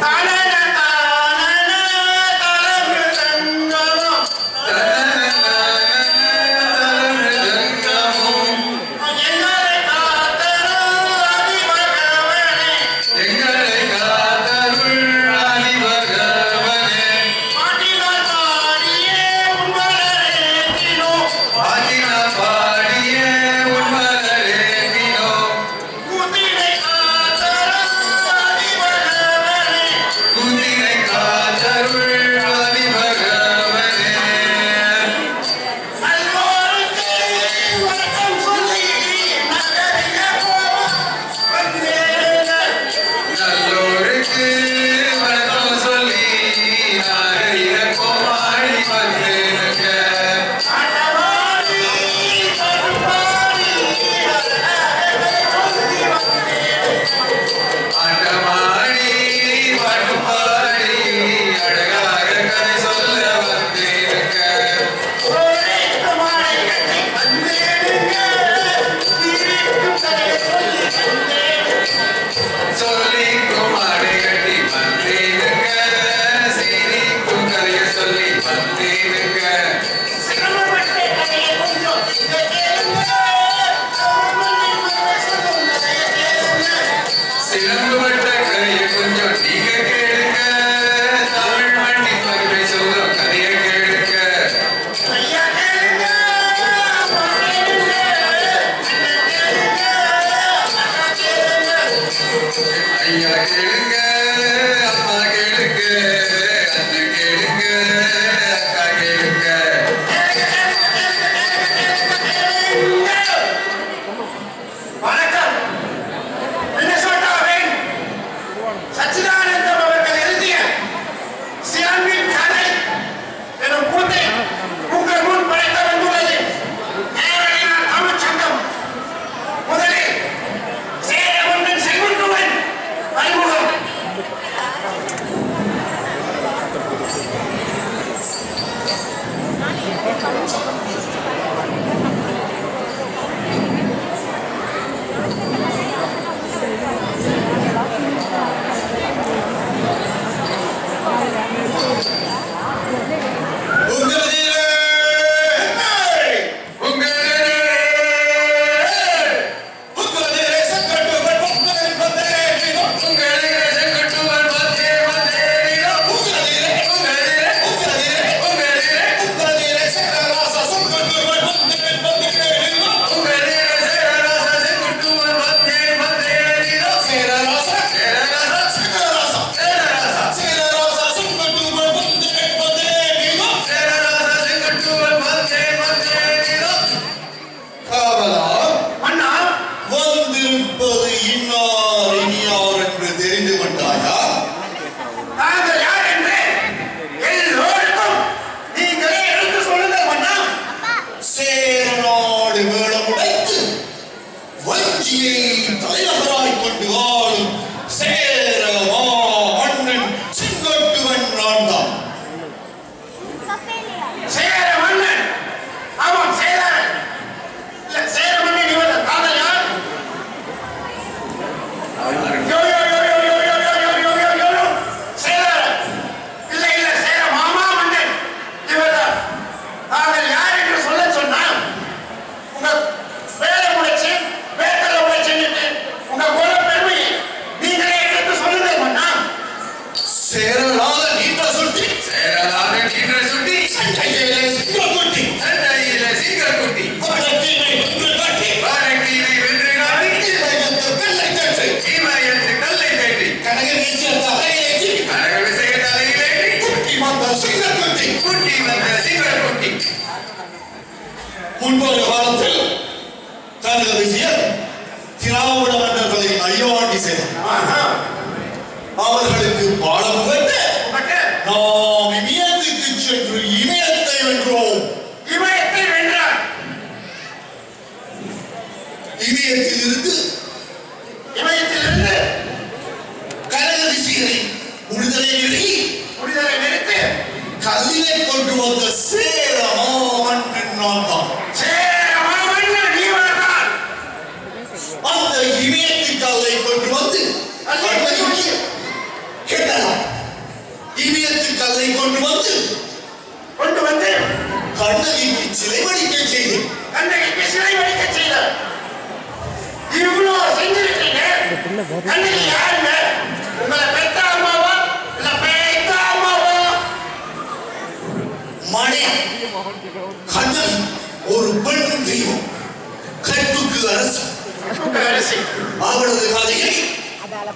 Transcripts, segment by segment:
تعالى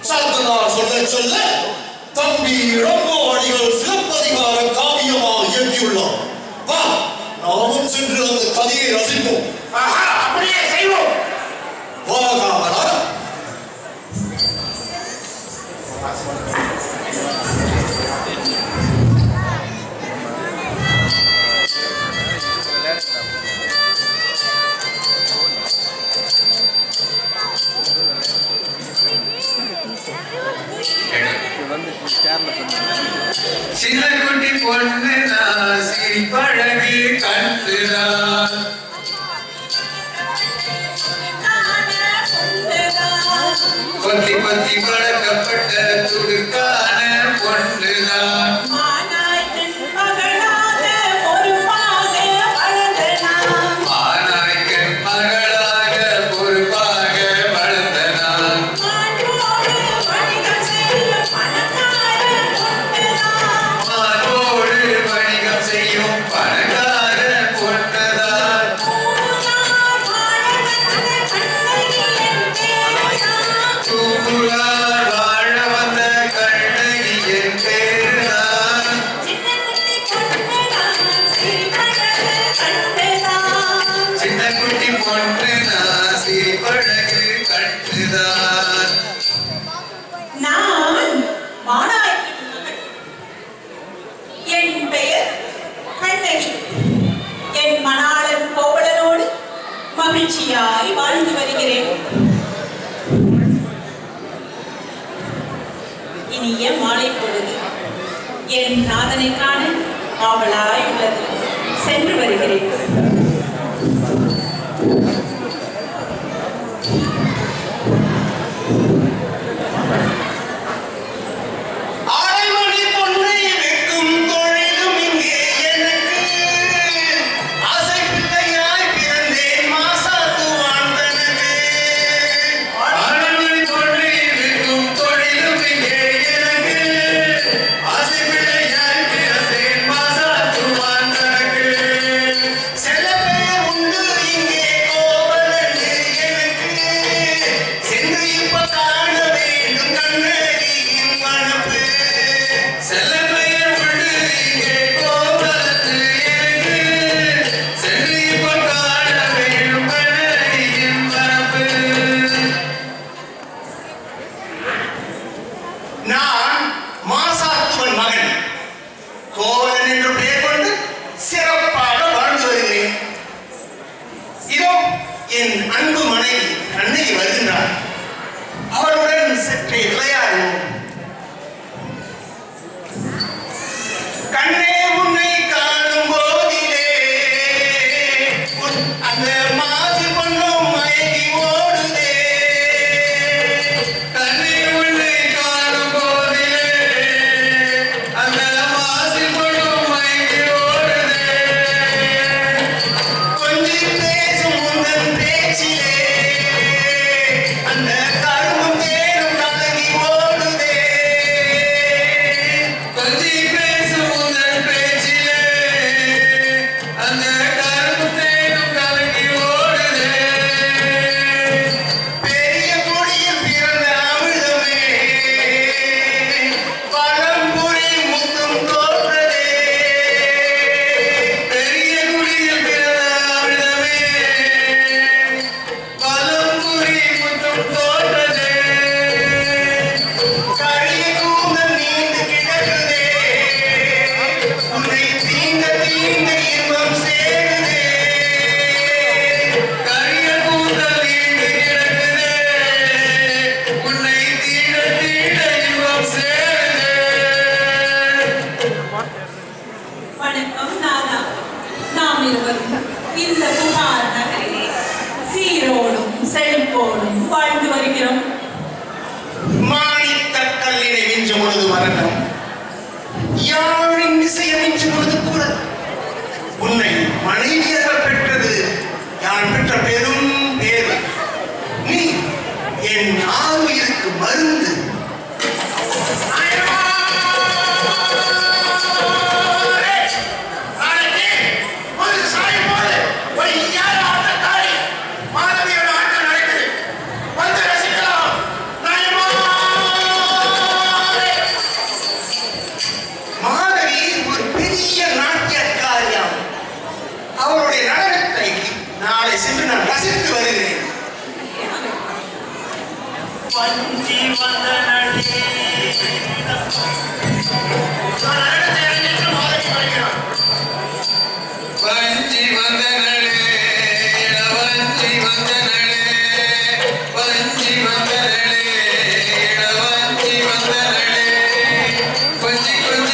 சாத்தனா சொல்ல சொல்ல தம்பி இளங்கோவடிகள் சிலப்பதிகார காவியமாக இயக்கியுள்ளார் வா நாமும் சென்று அந்த கதையை ரசிப்போம். அப்படியே செய்வோம். வா காமராஜ். சின்ன குட்டி பொண்ணு நான் சிரிப்பழகு கண்டுதான் பத்தி பத்தி பழக்கப்பட்ட துடுக்கா. மகிழ்ச்சியாய் வாழ்ந்து வருகிறேன். இனிய மாலை பொழுது என் நாதனை காண ஆவலாய் உள்ளது. சென்று வருகிறேன்.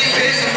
கொஞ்சி கொஞ்சி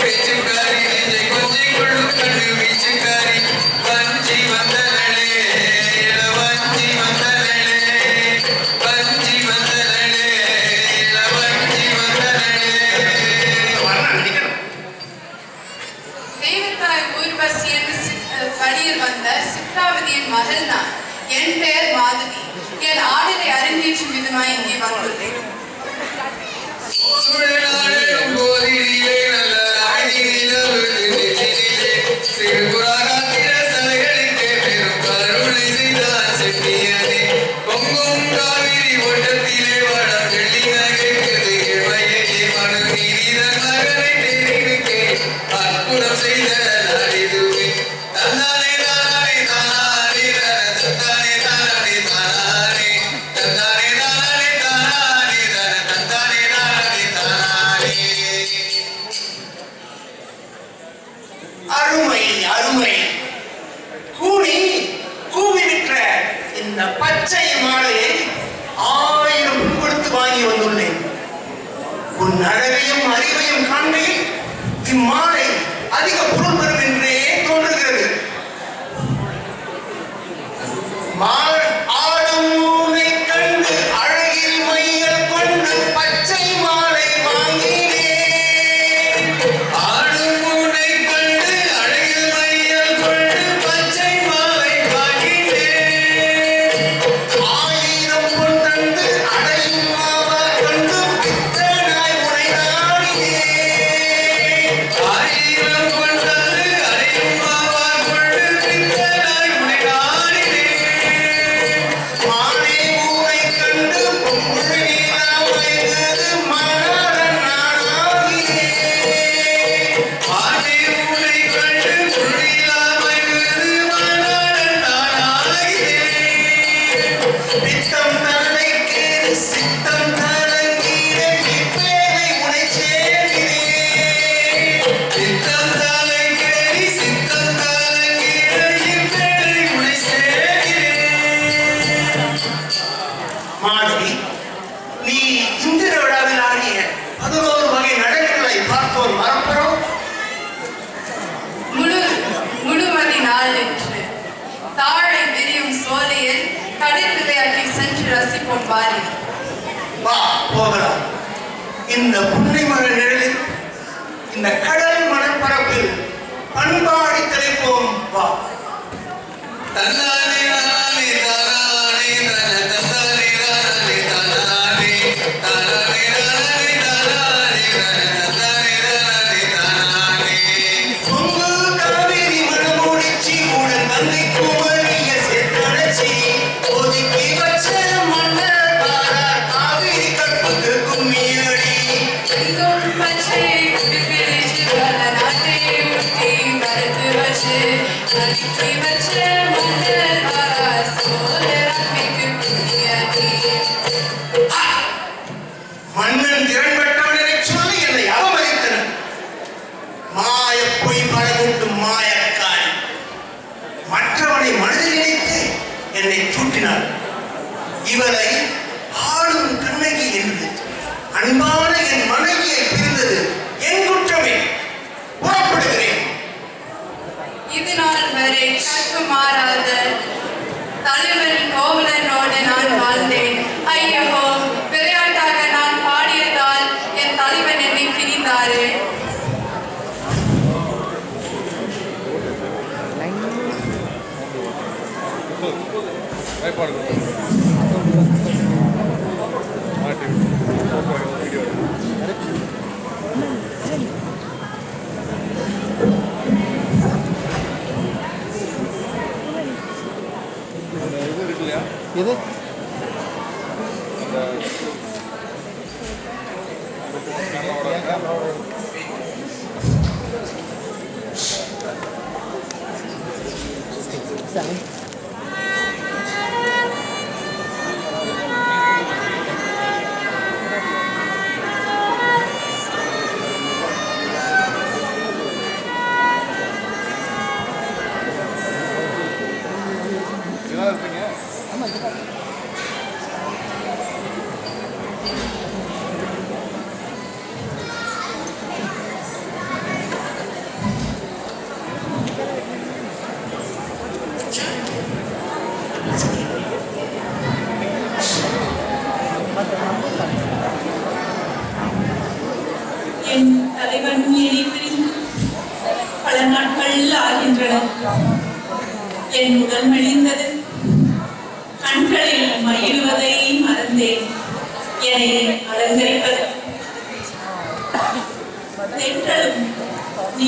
இது என்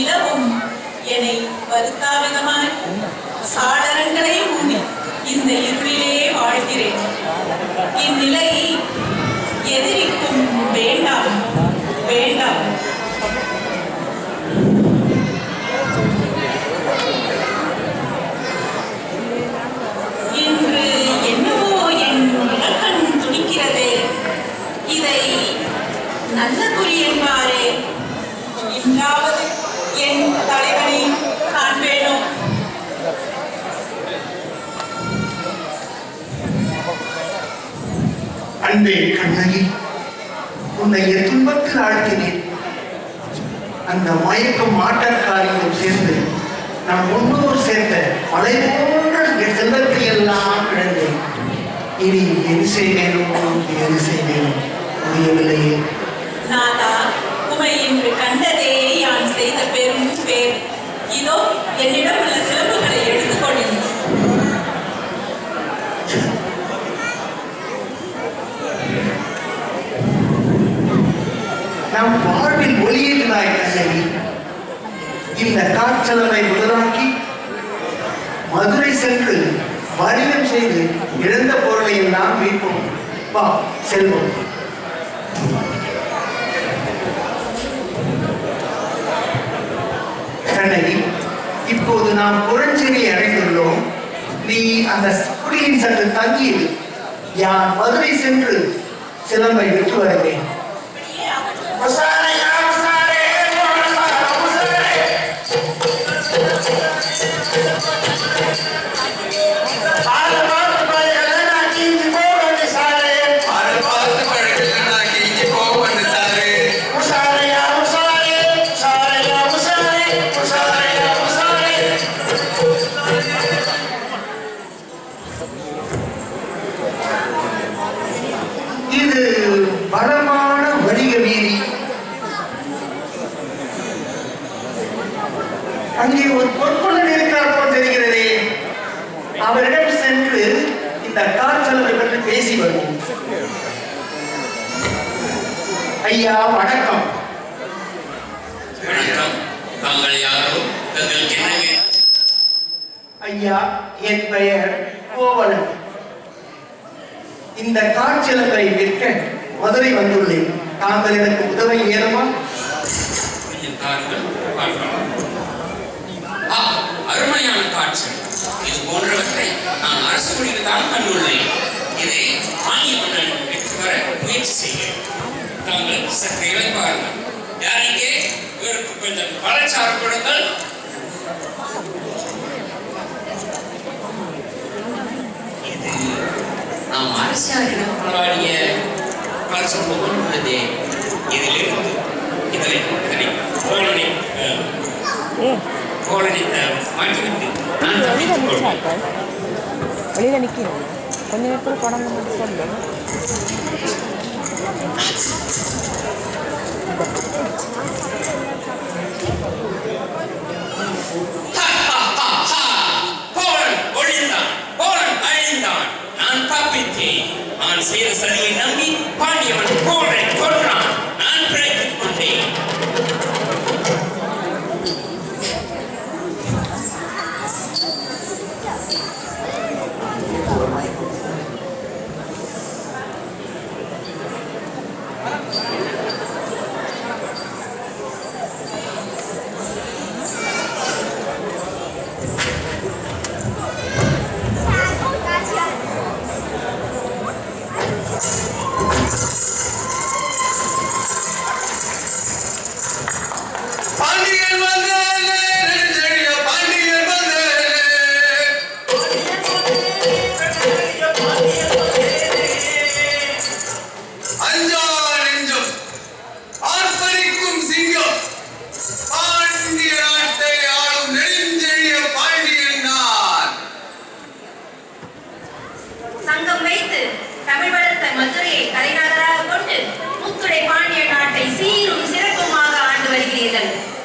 நிலவும் என்னை வருத்தாவிதமாய் சாளரங்களை ஊனி இந்த இருளிலே வாழ்கிறேன். இந்நிலை எதிரிக்கும் வேண்டாம் வேண்டாம். அன்பே கண்ணகி உன்னை துன்பத்தில் ஆழ்த்தினேன். அந்த மயக்கம் ஆட்டக்காரியும் சேர்ந்து நம் முன்னோர் சேர்ந்த மலை போன்ற செல்வத்தை எல்லாம் இழந்தேன். இனி எது செய்வேனோ எது செய்வேனோ முடியவில்லையே நாதா உமை இன்று கண்டதே யான் செய்த பெரும் பேர் இதோ என்னிடம் உள்ள சிறப்புகளை நம் வாழ்வில் ஒளியேற்றினாய் கண்ணகி இந்த காற்றலனை முதலாக்கி மதுரை சென்று வணிகம் செய்து இழந்த பொருளை நாம் மீட்போம். வா செல்வோம். கண்ணகி இப்போது நாம் புரட்சியை அடைந்துள்ளோம். நீ அந்த குடியின் சற்று தங்கியது யான் மதுரை சென்று சிலம்பை விட்டு வருவேன். ಹೊಸ பற்றி பேசி வருவோம். ஐயா வணக்கம். தாங்கள் யாரோ? என்ன? ஐயா என் பெயர் கோவலன். இந்த காட்சியளவை விற்க மதுரை வந்துள்ளேன். தாங்கள் எனக்கு உதவ இயலுமா? அருமையான காட்சி இது போன்றவற்றை நான் அரசு மொழியில் தான் கண்டுள்ளேன். இதை மானியத்துடன் எடுத்து வர முயற்சி செய்கிறேன் தாங்கள் சற்று இளைப்பாருங்கள் யாரிங்கே இவருக்கு கொஞ்சம் பழச்சாறு கொடுங்கள் இது நாம் அரசியாரிடம் போராடிய போல் உள்ளதே இதிலிருந்து இதனை இதனை கோலனை கோலனை மாற்றிவிட்டு நான் தப்பித்துக் கொள்வேன். வெளியில் நிற்கணும் கொஞ்ச நேரத்தில் குழம்பு மட்டும் சொல்லு. நான் தப்பித்தேன். நான் செய்த சதியை நம்பி பாண்டியவன் போரை கொன்றான்.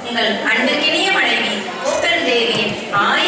உங்கள் அன்பிற்கினிய மனைவி கோப்பெருந்தேவியின் தேவியின் ஆறு